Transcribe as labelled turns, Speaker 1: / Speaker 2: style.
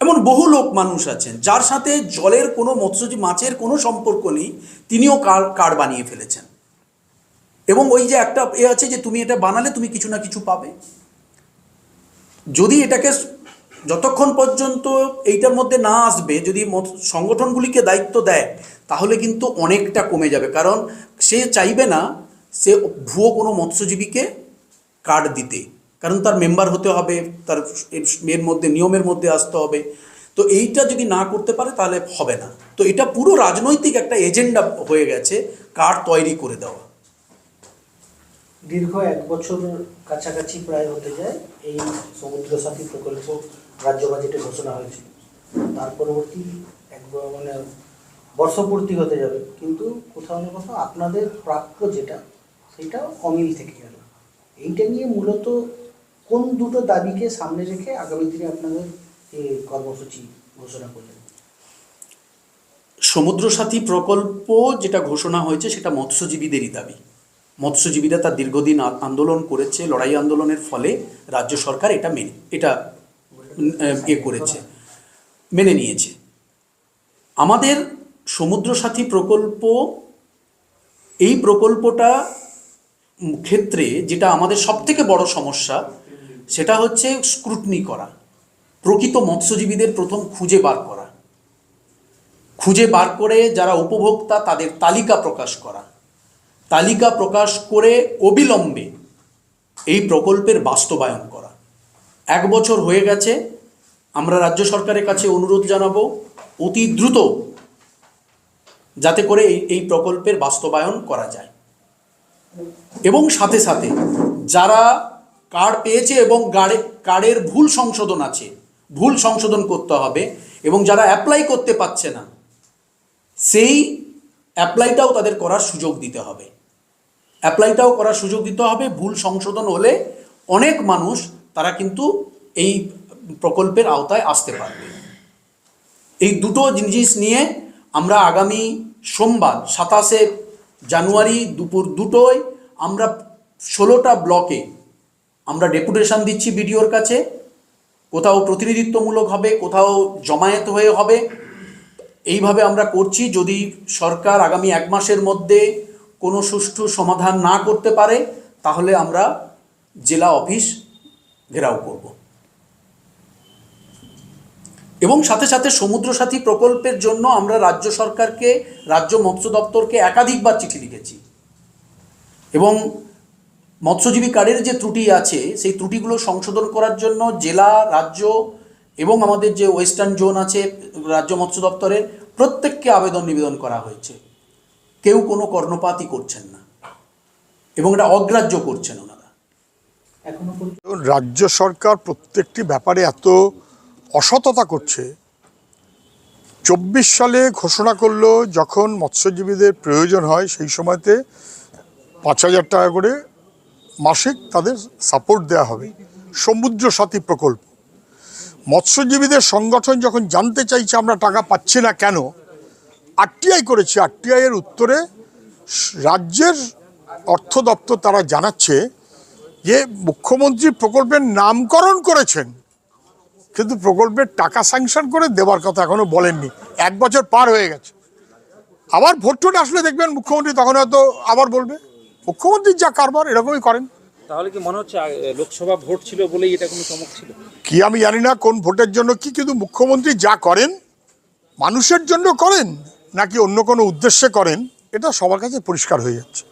Speaker 1: এমন বহু লোক মানুষ আছেন, যার সাথে জলের কোনো মৎস্যজীবী মাছের কোনো সম্পর্ক নেই, তিনিও কার্ড কার্ড বানিয়ে ফেলেছেন। এবং ওই যে একটা এ আছে যে তুমি এটা বানালে তুমি কিছু না কিছু পাবে। যদি এটাকে যতক্ষণ পর্যন্ত এইটার মধ্যে না আসবে, যদি সংগঠনগুলিকে দায়িত্ব দেয়, তাহলে কিন্তু অনেকটা কমে যাবে। কারণ সে চাইবে না, সে ভুয়ো কোনো মৎস্যজীবীকে কার্ড দিতে। কারণ তার মেম্বার হতে হবে, তার এর- মধ্যে, নিয়মের মধ্যে আসতে হবে। তো এইটা যদি না করতে পারে তাহলে হবে না। তো এটা পুরো রাজনৈতিক একটা এজেন্ডা হয়ে গেছে কার্ড তৈরি করে দেওয়া।
Speaker 2: দীর্ঘ এক বছর কাছাকাছি প্রায় হতে যায়, এই সমুদ্র সাথী প্রকল্প রাজ্য বাজেটে ঘোষণা হয়েছিল তার পরবর্তী এক মানে বর্ষপূর্তি হতে যাবে। কিন্তু কোথাও না কোথাও আপনাদের প্রাপ্য যেটা সেটা অমিল থেকে গেল। এইটা নিয়ে মূলত কোন দুটো দাবিকে সামনে রেখে আগামী দিনে আপনাদের কর্মসূচি ঘোষণা করলেন?
Speaker 1: সমুদ্র সাথী প্রকল্প যেটা ঘোষণা হয়েছে সেটা মৎস্যজীবীদেরই দাবি। মৎস্যজীবীরা তার দীর্ঘদিন আন্দোলন করেছে, লড়াই আন্দোলনের ফলে রাজ্য সরকার এটা মেনে, এটা, এ করেছে, মেনে নিয়েছে। আমাদের সমুদ্র সাথী প্রকল্প, এই প্রকল্পটা ক্ষেত্রে যেটা আমাদের সবথেকে বড় সমস্যা সেটা হচ্ছে স্ক্রুটনি করা। প্রকৃত মৎস্যজীবীদের প্রথম খুঁজে বার করা। খুঁজে বার করে যারা উপভোক্তা, তাদের তালিকা প্রকাশ করা। তালিকা প্রকাশ করে অবিলম্বে এই প্রকল্পের বাস্তবায়ন করা। এক বছর হয়ে গেছে, আমরা রাজ্য সরকারের কাছে অনুরোধ জানাব, অতি দ্রুত যাতে করে এই প্রকল্পের বাস্তবায়ন করা যায়। এবং সাথে সাথে যারা কার্ড পেয়েছে এবং গাড়ে কার্ডের ভুল সংশোধন আছে। ভুল সংশোধন করতে হবে এবং যারা অ্যাপ্লাই করতে পারছে না, সেই অ্যাপ্লাইটাও তাদের করার সুযোগ দিতে হবে। অ্যাপ্লাইটাও করার সুযোগ দিতে হবে। ভুল সংশোধন হলে অনেক মানুষ তারা কিন্তু এই প্রকল্পের আওতায় আসতে পারবে। এই দুটো জিনিস নিয়ে আমরা আগামী সোমবার, সাতাশে জানুয়ারি দুপুর দুটোয় আমরা ষোলোটা ব্লকে আমরা ডেপুটেশন দিচ্ছি বিডিওর কাছে, কোথাও প্রতিনিধিত্বমূলক হবে, কোথাও জমায়েত হয়ে হবে। এইভাবে আমরা করছি, যদি সরকার আগামী এক মাসের মধ্যে কোনো সুষ্ঠু সমাধান না করতে পারে, তাহলে আমরা জেলা অফিস ঘেরাও করব। এবং সাথে সাথে সমুদ্র সাথী প্রকল্পের জন্য আমরা রাজ্য সরকারকে, রাজ্য মৎস্য দপ্তরকে একাধিকবার চিঠি লিখেছি। এবং মৎস্যজীবী কার্ডের যে ত্রুটি আছে সেই ত্রুটিগুলো সংশোধন করার জন্য জেলা রাজ্য এবং আমাদের যে ওয়েস্টার্ন জোন আছে রাজ্য মৎস্য দপ্তরের প্রত্যেককে আবেদন নিবেদন করা হয়েছে। কেউ কোনো কর্ণপাতই করছেন না এবং এটা অগ্রাহ্য করছেন ওনারা।
Speaker 2: এখনও
Speaker 3: রাজ্য সরকার প্রত্যেকটি ব্যাপারে এত অসততা করছে। চব্বিশ সালে ঘোষণা করল যখন মৎস্যজীবীদের প্রয়োজন হয় সেই সময়তে পাঁচ হাজার টাকা করে মাসিক তাদের সাপোর্ট দেওয়া হবে। সমুদ্র সাথী প্রকল্প। মৎস্যজীবীদের সংগঠন যখন জানতে চাইছে আমরা টাকা পাচ্ছি না কেন, আরটিআই করেছে। আরটিআই এর উত্তরে রাজ্যের অর্থ দপ্তর তারা জানাচ্ছে যে মুখ্যমন্ত্রী প্রকল্পের নামকরণ করেছেন, কিন্তু প্রকল্পের টাকা স্যাংশন করে দেওয়ার কথা এখনও বলেননি। এক বছর পার হয়ে গেছে। আবার ভোট আসলে দেখবেন মুখ্যমন্ত্রী তখন হয়তো আবার বলবে মুখ্যমন্ত্রীর যা কারবার এরকমই করেন।
Speaker 4: তাহলে কি মনে হচ্ছে লোকসভা ভোট ছিল বলেই এটা কোনো চমক ছিল?
Speaker 3: কি আমি জানি না কোন ভোটের জন্য কি কিন্তু মুখ্যমন্ত্রী যা করেন মানুষের জন্য করেন নাকি অন্য কোনো উদ্দেশ্যে করেন এটা সবার কাছে পরিষ্কার হয়ে যাচ্ছে।